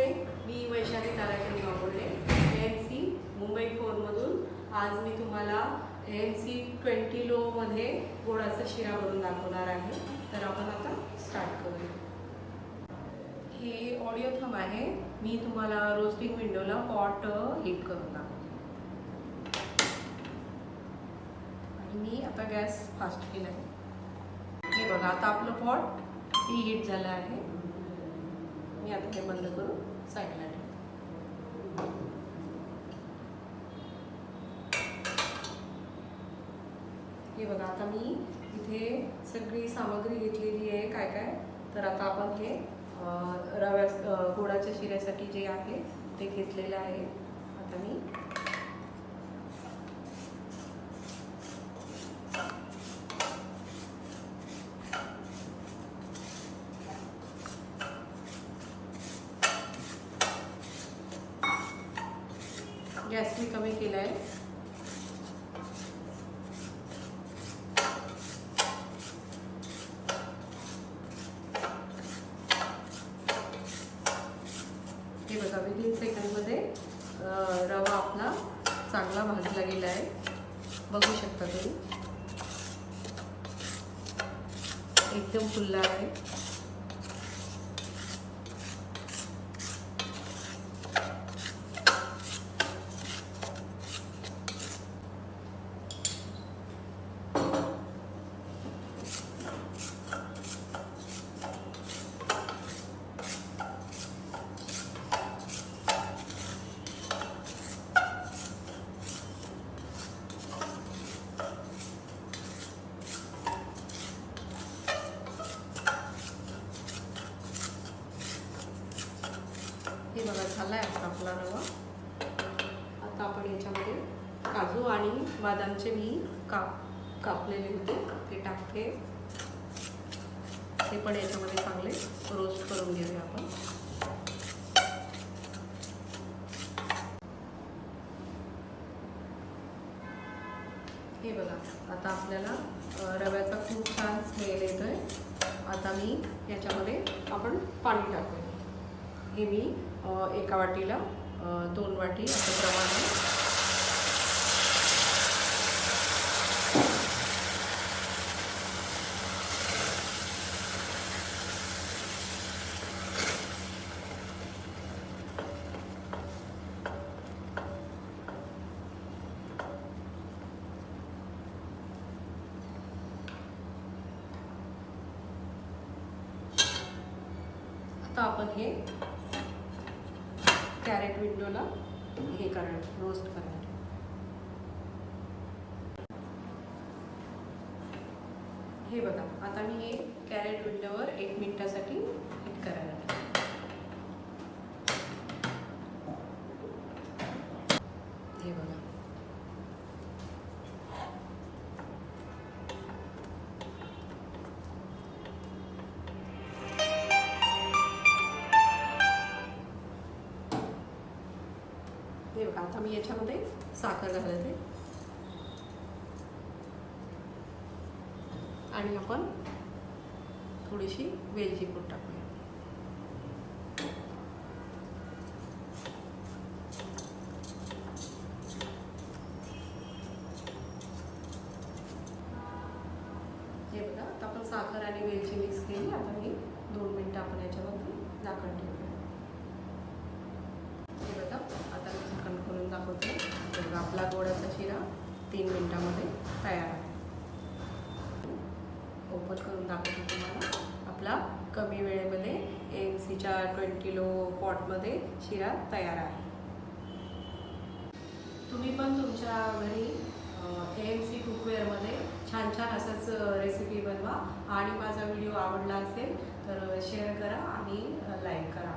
नमस्ते मी वैशाली ताराचंद वापरले M C Mumbai फोरमधून. आज मी तुम्हाला एम सी ट्वेंटी लोमध्ये गोडाचा शिरा बनवून दाखवणार आहे. तर आपण आता स्टार्ट करूया. हे ऑडिओ थम आहे. मी तुम्हाला रोस्टिंग विंडोला पॉट हिट करून दाखवते. आणि मी आता गॅस फास्ट केला आहे हे बघा आता आपलं पॉट ही हिट झालं आहे. मी आता हे बंद करून साईडला हे बघा आता मी इथे सगळी सामग्री घेतलेली आहे. काय काय? तर आता आपण हे रव्या गोडाच्या शिऱ्यासाठी जे आहे ते घेतलेलं आहे. आता मी गॅस मी कमी केला आहे हे बघा विदिन सेकंडमध्ये रवा आपला चांगला भाजला गेला आहे बघू शकता तुम्ही. एकदम फुलला आहे. हे बघा झाला आहे आता आपला रवा. आता आपण याच्यामध्ये काजू आणि बदामचे मी काप कापलेले होते. ते टाकते. हे पण याच्यामध्ये चांगले रोस्ट करून घेऊया आपण. हे बघा आता आपल्याला रव्याचा खूप छान स्मेल येतोय. आता मी याच्यामध्ये आपण पाणी टाकूया. हे मी एका वाटीला दोन वाटी असं प्रमाण. आहे आता आपण हे कॅरेट विंडोला हे करायचं रोस्ट करायचं हे बघा आता मी हे कॅरेट विंडोवर एक मिनटासाठी हिट करायला हे बघा आता मी याच्यामध्ये साखर घालते. आणि आपण थोडीशी वेलची पूड टाकूया. हे बघा आता आपण साखर आणि वेलची मिक्स केली आता मी दोन मिनटं आपण याच्यावरती झाकण ठेवूया हे बघा आता मी झाकण खोलून दाखवते हे बघा आपला गोड्याचा शिरा तीन मिनटामध्ये तयार आहे. ओपन करून दाखवतो तुम्हाला. आपला कमी वेळेमध्ये एम सीच्या ट्वेंटी किलो पॉटमध्ये शिरा तयार आहे. तुम्ही पण तुमच्या घरी ए एम सी कुकवेअरमध्ये छान छान असंच रेसिपी बनवा. आणि माझा व्हिडिओ आवडला असेल तर शेअर करा आणि लाईक करा.